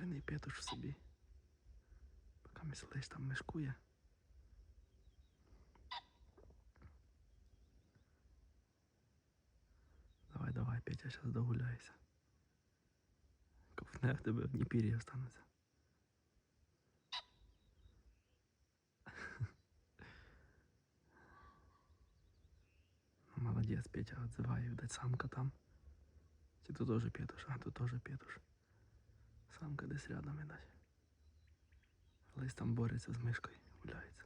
Роз'ярений петуш в собі. Поки мислиш там мешкує. Давай, давай, Петя, зараз догуляйся. Ковтне в тебе одні пір'я остануться. Ну, Молодець, Петя, отзывай, видать, самка там. Чи тут тоже петуш? А, тут тоже петуш. Самка десь рядом, видать. Лись там бореться з мишкою, гуляється.